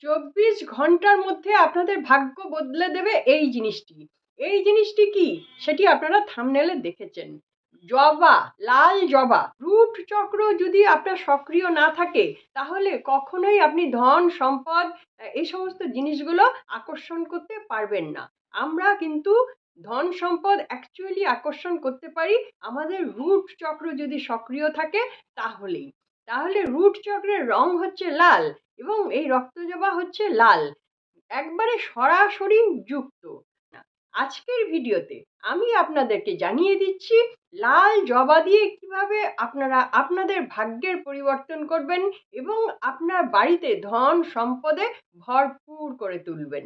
চব্বিশ ঘণ্টার মধ্যে আপনাদের ভাগ্য বদলে দেবে এই জিনিসটি। এই জিনিসটি কি? সেটি আপনারা থামনেলে দেখেছেন। জবা, লাল জবা রুট চক্র যদি আপনার সক্রিয় না থাকে, তাহলে কখনোই আপনি ধন, সম্পদ এই সমস্ত জিনিসগুলো আকর্ষণ করতে পারবেন না। আমরা কিন্তু ধন, সম্পদ অ্যাকচুয়ালি আকর্ষণ করতে পারি। আমাদের রুট চক্র যদি সক্রিয় থাকে, তাহলেই। তাহলে রুট চক্রের রং হচ্ছে লাল। এবং এই রক্তজবা হচ্ছে লাল, একবারে সরাসরি যুক্ত। আজকের ভিডিওতে আমি আপনাদেরকে জানিয়ে দিচ্ছি, লাল জবা দিয়ে কীভাবে আপনারা আপনাদের ভাগ্যের পরিবর্তন করবেন এবং আপনার বাড়িতে ধন সম্পদে ভরপুর করে তুলবেন।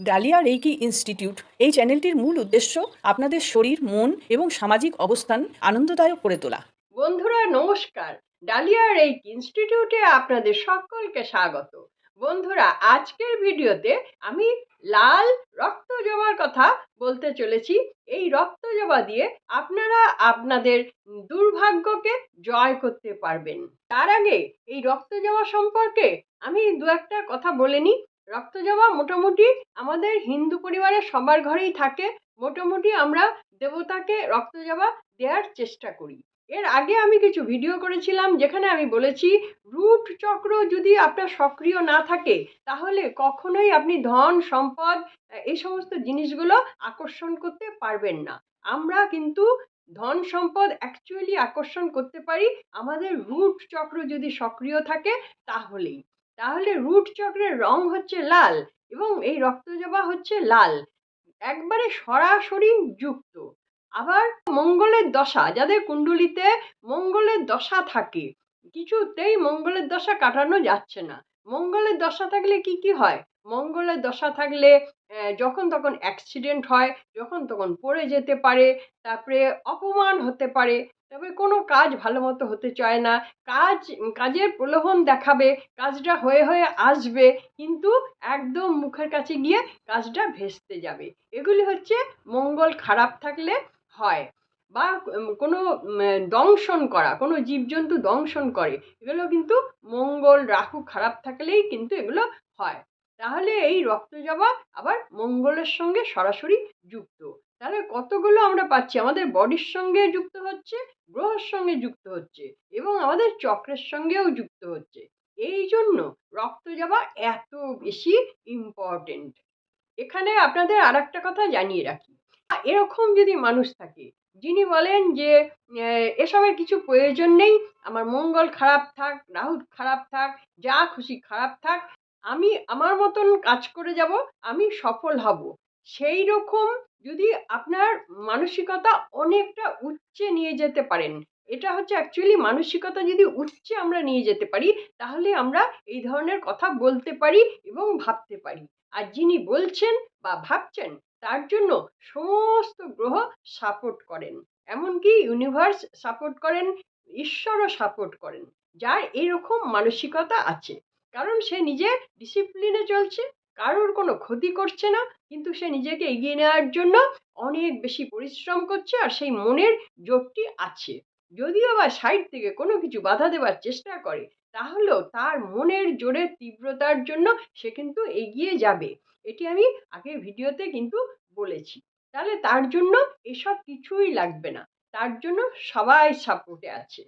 ডালিয়া রেইকি ইনস্টিটিউট, এই চ্যানেলটির মূল উদ্দেশ্য আপনাদের শরীর, মন এবং সামাজিক অবস্থান আনন্দদায়ক করে তোলা। বন্ধুরা, নমস্কার। ডালিয়া রেইক ইনস্টিটিউটে আপনাদের সকলকে স্বাগত। বন্ধুরা, আজকের ভিডিওতে আমি লাল রক্ত জমার কথা বলতে চলেছি। এই রক্ত জবা দিয়ে আপনারা আপনাদের দুর্ভাগ্যকে জয় করতে পারবেন। তার আগে এই রক্ত জবা সম্পর্কে আমি দু একটা কথা বলে নিই। রক্ত জবা মোটামুটি আমাদের হিন্দু পরিবারের সবার ঘরেই থাকে। মোটামুটি আমরা দেবতাকে রক্ত জবা দেওয়ার চেষ্টা করি। এর আগে আমি কিছু ভিডিও করেছিলাম যেখানে আমি বলেছি রুট চক্র যদি আপনার সক্রিয় না থাকে, তাহলে কখনোই আপনি ধন, সম্পদ এই সমস্ত জিনিসগুলো আকর্ষণ করতে পারবেন না। আমরা কিন্তু ধন, সম্পদ অ্যাকচুয়ালি আকর্ষণ করতে পারি। আমাদের রুট চক্র যদি সক্রিয় থাকে, তাহলেই। তাহলে রুট চক্রের রং হচ্ছে লাল এবং এই রক্তজবা হচ্ছে লাল। একবারে সরাসরি যুক্ত। আবার মঙ্গলের দশা, যাদের কুণ্ডলিতে মঙ্গলের দশা থাকে, কিছুতেই মঙ্গলের দশা কাটানো যাচ্ছে না। মঙ্গলের দশা থাকলে কি কি হয়? মঙ্গলের দশা থাকলে যখন তখন অ্যাক্সিডেন্ট হয়, যখন তখন পড়ে যেতে পারে, তারপরে অপমান হতে পারে তারপরে কোনো কাজ ভালো মতো হতে চায় না। কাজ, কাজের প্রলোভন দেখাবে, কাজটা হয়ে হয়ে আসবে, কিন্তু একদম মুখের কাছে গিয়ে কাজটা ভেস্তে যাবে। এগুলি হচ্ছে মঙ্গল খারাপ থাকলে হয় বা কোনো দংশন করা, কোনো জীবজন্তু দংশন করে, এগুলো কিন্তু মঙ্গল রাহু খারাপ থাকলেই কিন্তু এগুলো হয়। তাহলে এই রক্ত রক্তজবা আবার মঙ্গলের সঙ্গে সরাসরি যুক্ত। তাহলে কতগুলো আমরা পাচ্ছি? আমাদের বডির সঙ্গে যুক্ত হচ্ছে, গ্রহের সঙ্গে যুক্ত হচ্ছে এবং আমাদের চক্রের সঙ্গেও যুক্ত হচ্ছে। এই জন্য রক্তজবা এত বেশি ইম্পর্টেন্ট এখানে আপনাদের আর একটা কথা জানিয়ে রাখি। এরকম যদি মানুষ থাকে, যিনি বলেন যে এসবের কিছু প্রয়োজন নেই, আমার মঙ্গল খারাপ থাক, রাহু খারাপ থাক, যা খুশি খারাপ থাক, আমি আমার মতন কাজ করে যাব, আমি সফল হব। সেই রকম যদি আপনার মানসিকতা অনেকটা উচ্চে নিয়ে যেতে পারেন। এটা হচ্ছে অ্যাকচুয়ালি মানসিকতা যদি উচ্চে আমরা নিয়ে যেতে পারি, তাহলে আমরা এই ধরনের কথা বলতে পারি এবং ভাবতে পারি। আর যিনি বলছেন বা ভাবছেন, তার জন্য সমস্ত গ্রহ সাপোর্ট করেন। এমনকি ইউনিভার্স সাপোর্ট করেন, ঈশ্বরও সাপোর্ট করেন। যার এরকম মানসিকতা আছে। কারণ সে নিজে ডিসিপ্লিনে চলছে। কারোর কোনো ক্ষতি করছে না, কিন্তু সে নিজেকে এগিয়ে নেওয়ার জন্য অনেক বেশি পরিশ্রম করছে আর সেই মনের জোরটি আছে। যদিও বা সাইড থেকে কোনো কিছু বাধা দেওয়ার চেষ্টা করে, তাহলেও তার মনের জোরের তীব্রতার জন্য সে কিন্তু এগিয়ে যাবে। এটি আমি আগের ভিডিওতে কিন্তু বলেছি। তাহলে তার জন্য এসব কিছুই লাগবে না। তার জন্য সবাই সাপোর্টে আছে।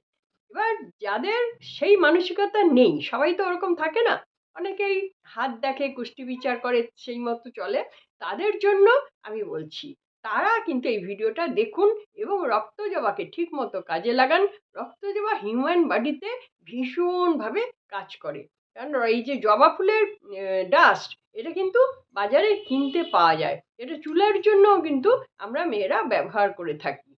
এবার যাদের সেই মানসিকতা নেই, সবাই তো ওরকম থাকে না? অনেকেই হাত দেখে কুষ্টি বিচার করে সেই মতো চলে। তাদের জন্য আমি বলছি, তারা কিন্তু এই ভিডিওটা দেখুন এবং রক্তজবাকে ঠিক মতো কাজে লাগান। রক্তজবা হিউম্যান বডিতে ভীষণভাবে কাজ করে। কারণ এই যে জবা ফুলের ডাস্ট এটা কিন্তু বাজারে কিনতে পাওয়া যায়। এটা চুলের জন্যও কিন্তু আমরা মেয়েরা ব্যবহার করে থাকি।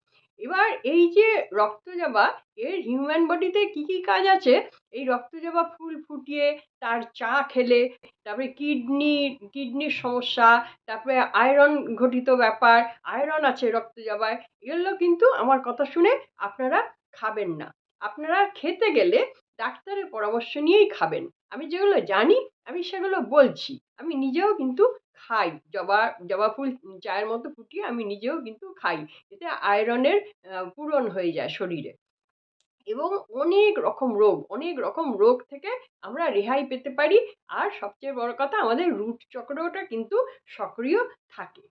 এবার এই যে রক্ত রক্তজবা এর হিউম্যান বডিতে কি কি কাজ আছে? এই রক্ত রক্তজবা ফুল ফুটিয়ে তার চা খেলে, তারপরে কিডনি, কিডনির সমস্যা, তারপরে আয়রন ঘটিত ব্যাপার, আয়রন আছে রক্ত রক্তজবায় এগুলো কিন্তু আমার কথা শুনে আপনারা খাবেন না। আপনারা খেতে গেলে ডাক্তারের পরামর্শ নিয়েই খাবেন। আমি যেগুলো জানি, আমি সেগুলো বলছি। আমি নিজেও কিন্তু খাই। জবা জবা ফুল চায়ের মতো ফুটিয়ে আমি নিজেও কিন্তু খাই। এতে আয়রনের পূরণ হয়ে যায় শরীরে। এবং অনেক রকম রোগ, অনেক রকম রোগ থেকে আমরা রেহাই পেতে পারি। আর সবচেয়ে বড় কথা, আমাদের রুট চক্রটা কিন্তু সক্রিয় থাকে।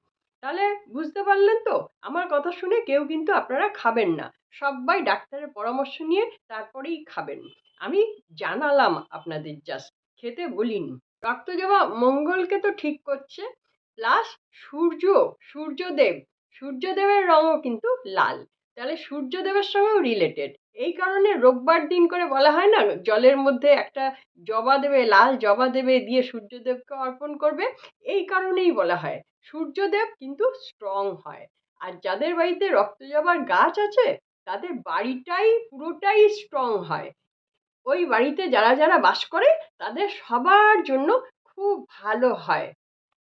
তাহলে বুঝতে পারলেন তো? আমার কথা শুনে কেউ কিন্তু আপনারা খাবেন না। সবাই ডাক্তারের পরামর্শ নিয়ে তারপরেই খাবেন। আমি জানালাম আপনাদের জাস্ট, খেতে বলিনি। রক্ত জবা মঙ্গলকে তো ঠিক করছে। প্লাস সূর্য, সূর্যদেব, সূর্যদেবের রঙও কিন্তু লাল। তাহলে সূর্যদেবের সঙ্গেও রিলেটেড এই কারণে রোববার দিন করে বলা হয় না, জলের মধ্যে একটা জবা দেবে, লাল জবা দেবে দিয়ে সূর্যদেবকে অর্পণ করবে। এই কারণেই বলা হয়। সূর্যদেব কিন্তু স্ট্রং হয়। আর যাদের বাড়িতে রক্ত জবার গাছ আছে, তাদের বাড়িটাই পুরোটাই স্ট্রং হয়। ওই বাড়িতে যারা যারা বাস করে তাদের সবার জন্য খুব ভালো হয়।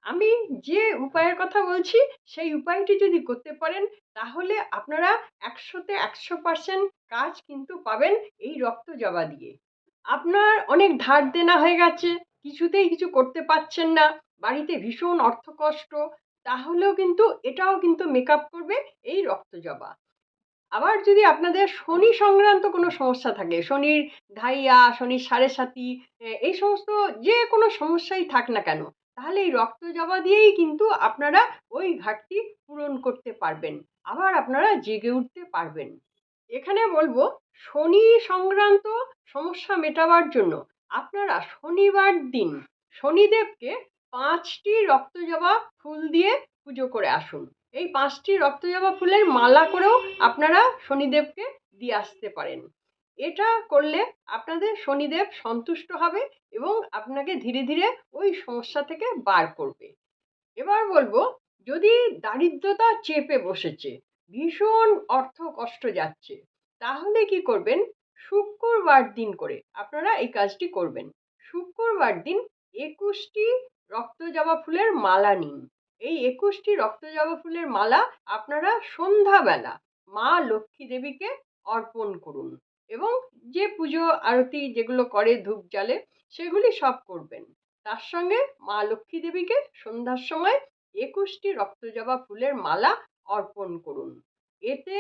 আমি যে উপায়ের কথা বলছি, সেই উপায়টি যদি করতে পারেন, তাহলে আপনারা একশোতে একশো পার্সেন্ট কাজ কিন্তু পাবেন এই রক্ত জবা দিয়ে। আপনার অনেক ধার দেনা হয়ে গেছে, কিছুতেই কিছু করতে পারছেন না, বাড়িতে ভীষণ অর্থকষ্ট, তাহলেও কিন্তু এটাও কিন্তু মেকআপ করবে এই রক্ত জবা। আবার যদি আপনাদের শনি সংক্রান্ত কোনো সমস্যা থাকে, শনির ধাইয়া, শনির সাড়ে সাতি এই সমস্ত যে কোনো সমস্যাই থাক না কেন, তাহলে এই রক্ত জবা দিয়েই কিন্তু আপনারা ওই ঘাটতি পূরণ করতে পারবেন, আবার আপনারা জেগে উঠতে পারবেন। এখানে বলব, শনি সংক্রান্ত সমস্যা মেটাবার জন্য আপনারা শনিবার দিন শনিদেবকে পাঁচটি রক্ত রক্তজবা ফুল দিয়ে পুজো করে আসুন। এই পাঁচটি রক্তজবা ফুলের মালা করেও আপনারা শনিদেবকে দিয়ে আসতে পারেন। এটা করলে আপনাদের শনিদেব সন্তুষ্ট হবে এবং আপনাকে ধীরে ধীরে ওই সমস্যা থেকে বার করবে। এবার বলব, যদি দারিদ্রতা চেপে বসেছে, ভীষণ অর্থ কষ্ট যাচ্ছে, তাহলে কি করবেন? শুক্রবার দিন করে আপনারা এই কাজটি করবেন। শুক্রবার দিন একুশটি রক্তজবা ফুলের মালা নিন। এই একুশটি রক্তজবা ফুলের মালা আপনারা সন্ধ্যাবেলা মা লক্ষ্মী দেবীকে অর্পণ করুন এবং যে পুজো, আরতি যেগুলো করে ধূপ জ্বালে সেগুলি সব করবেন। তার সঙ্গে মা লক্ষ্মী দেবীকে সন্ধ্যার সময় একুশটি রক্তজবা ফুলের মালা অর্পণ করুন। এতে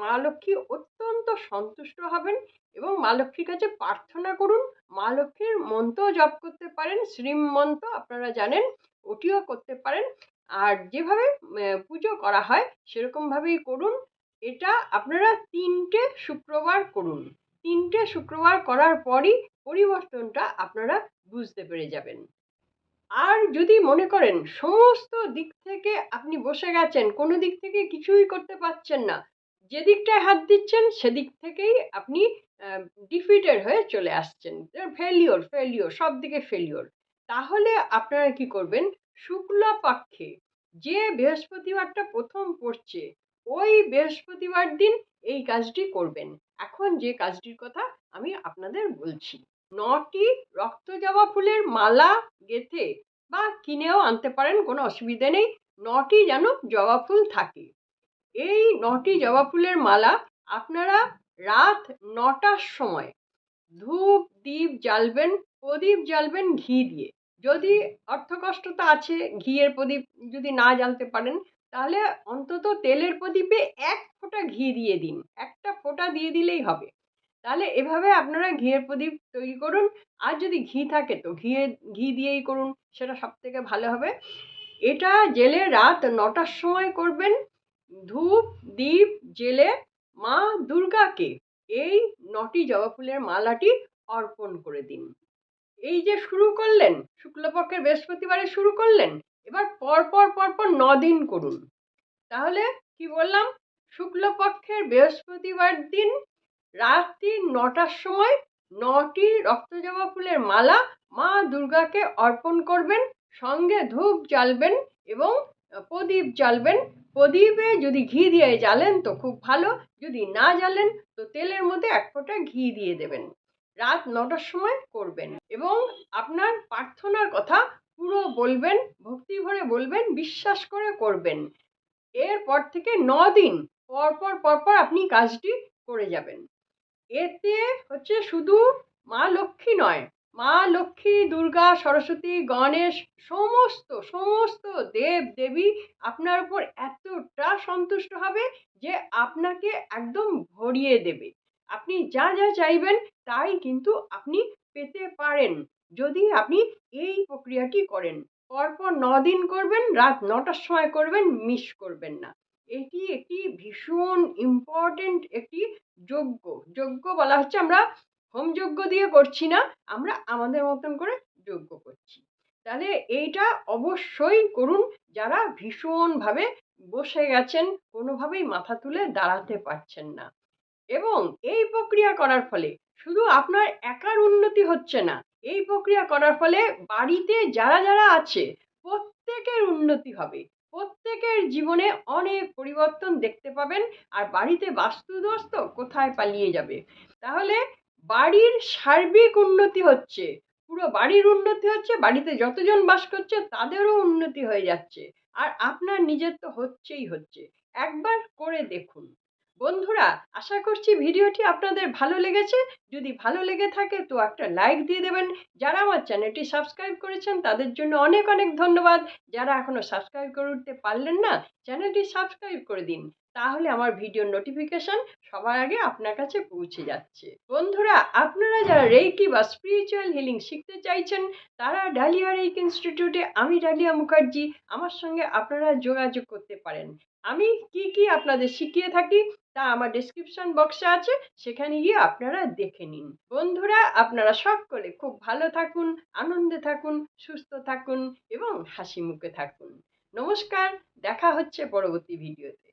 মা লক্ষ্মী অত্যন্ত সন্তুষ্ট হবেন এবং মা লক্ষ্মীর কাছে প্রার্থনা করুন। মা লক্ষ্মীর মন্ত্র জপ করতে পারেন শ্রীম মন্ত্র আপনারা জানেন, ওটিও করতে পারেন। আর যেভাবে পুজো করা হয় সেরকমভাবেই করুন। এটা আপনারা তিনটে শুক্রবার করুন। তিনটে শুক্রবার করার পরই পরিবর্তনটা আপনারা বুঝতে পেরে যাবেন। আর যদি মনে করেন সমস্ত দিক থেকে আপনি বসে গেছেন, কোনো দিক থেকে কিছুই করতে পারছেন না, যে দিকটায় হাত দিচ্ছেন সেদিক থেকেই আপনি ডিফিটেড হয়ে চলে আসছেন। ফেলিওর ফেলিওর সব দিকে ফেলিওর তাহলে আপনারা কি করবেন? শুক্লা পক্ষে যে বৃহস্পতিবারটা প্রথম পড়ছে, ওই বৃহস্পতিবার দিন এই কাজটি করবেন। এখন যে কাজটির কথা আমি আপনাদের বলছি, নটি রক্তজবা ফুলের মালা গেথে বা কিনেও আনতে পারেন, কোনো অসুবিধে নেই, নটি যেন জবা ফুল থাকে। এই নটি জবা ফুলের মালা আপনারা রাত নটার সময় ধূপ দ্বীপ জ্বালবেন, প্রদীপ জ্বালবেন ঘি দিয়ে। যদি অর্থকষ্টতা আছে, ঘিয়ের প্রদীপ যদি না জ্বালতে পারেন, তাহলে অন্তত তেলের প্রদীপে এক ফোঁটা ঘি দিয়ে দিন। একটা ফোঁটা দিয়ে দিলেই হবে। তাহলে এভাবে আপনারা ঘিয়ের প্রদীপ তৈরি করুন। আর যদি ঘি থাকে তো ঘিয়ে, ঘি দিয়েই করুন, সেটা সব থেকে ভালো হবে। এটা জেলে রাত নটার সময় করবেন। ধূপ দ্বীপ জেলে মা দুর্গাকে এই নটি জবা ফুলের মালাটি অর্পণ করে দিন। এই যে শুরু করলেন, শুক্লপক্ষের বৃহস্পতিবারে শুরু করলেন, এবার পরপর পরপর দিন করুন। তাহলে কি বললাম? শুক্লপক্ষের বৃহস্পতিবার দিন রাত্রি নটার সময় নটি রক্তজবা ফুলের মালা মা দুর্গাকে অর্পণ করবেন, সঙ্গে ধূপ জ্বালবেন এবং প্রদীপ জ্বালবেন। প্রদীপে যদি ঘি দিয়ে জ্বালেন তো খুব ভালো, যদি না জ্বালেন তো তেলের মধ্যে এক ফোঁটা ঘি দিয়ে দেবেন। রাত নটার সময় করবেন এবং আপনার প্রার্থনার কথা পুরো বলবেন, ভক্তি ভরে বলবেন, বিশ্বাস করে করবেন। এরপর থেকে ন দিন পরপর পরপর আপনি কাজটি করে যাবেন। এতে হচ্ছে শুধু মা লক্ষ্মী নয়, মা লক্ষ্মী, দুর্গা, সরস্বতী, গণেশ, সমস্ত সমস্ত দেব, দেবী আপনার উপর এতটা সন্তুষ্ট হবে যে আপনাকে একদম ভরিয়ে দেবে। আপনি যা যা চাইবেন তাই কিন্তু আপনি পেতে পারেন। যদি আপনি এই প্রক্রিয়াটি করেন, পরপর ন দিন করবেন, রাত নটার সময় করবেন, মিস করবেন না। এটি একটি ভীষণ ইম্পর্টেন্ট একটি যজ্ঞ। যজ্ঞ বলা হচ্ছে আমরা হোম যজ্ঞ দিয়ে করছি না, আমরা আমাদের মতন করে যজ্ঞ করছি। তাহলে এইটা অবশ্যই করুন, যারা ভীষণভাবে বসে গেছেন, কোনোভাবেই মাথা তুলে দাঁড়াতে পারছেন না। এবং এই প্রক্রিয়া করার ফলে শুধু আপনার একার উন্নতি হচ্ছে না, এই প্রক্রিয়া করার ফলে বাড়িতে যারা যারা আছে প্রত্যেকের উন্নতি হবে। প্রত্যেকের জীবনে অনেক পরিবর্তন দেখতে পাবেন আর বাড়িতে বাস্তুদোষ তো কোথায় পালিয়ে যাবে। তাহলে বাড়ির সার্বিক উন্নতি হচ্ছে, পুরো বাড়ির উন্নতি হচ্ছে, বাড়িতে যতজন বাস করছে তাদেরও উন্নতি হয়ে যাচ্ছে। আর আপনার নিজের তো হচ্ছেই হচ্ছে। একবার করে দেখুন। বন্ধুরা, আশা করছি ভিডিওটি আপনাদের ভালো লেগেছে। যদি ভালো লেগে থাকে তো একটা লাইক দিয়ে দেবেন। যারা আমার চ্যানেলটি সাবস্ক্রাইব করেছেন তাদের জন্য অনেক অনেক ধন্যবাদ। যারা এখনও সাবস্ক্রাইব করে উঠতে পারলেন না, চ্যানেলটি সাবস্ক্রাইব করে দিন। তাহলে আমার ভিডিওর নোটিফিকেশন সবার আগে আপনার কাছে পৌঁছে যাচ্ছে। বন্ধুরা, আপনারা যারা রেইকি বা স্পিরিচুয়াল হিলিং শিখতে চাইছেন, তারা ডালিয়া রেইক ইনস্টিটিউটে আমি ডালিয়া মুখার্জি আমার সঙ্গে আপনারা যোগাযোগ করতে পারেন। আমি কি কি আপনাদের শিখিয়ে থাকি তা আমার ডিসক্রিপশন বক্সে আছে, সেখানে গিয়ে আপনারা দেখে নিন। বন্ধুরা, আপনারা সকলে খুব ভালো থাকুন, আনন্দে থাকুন, সুস্থ থাকুন এবং হাসি মুখে থাকুন। নমস্কার, দেখা হচ্ছে পরবর্তী ভিডিওতে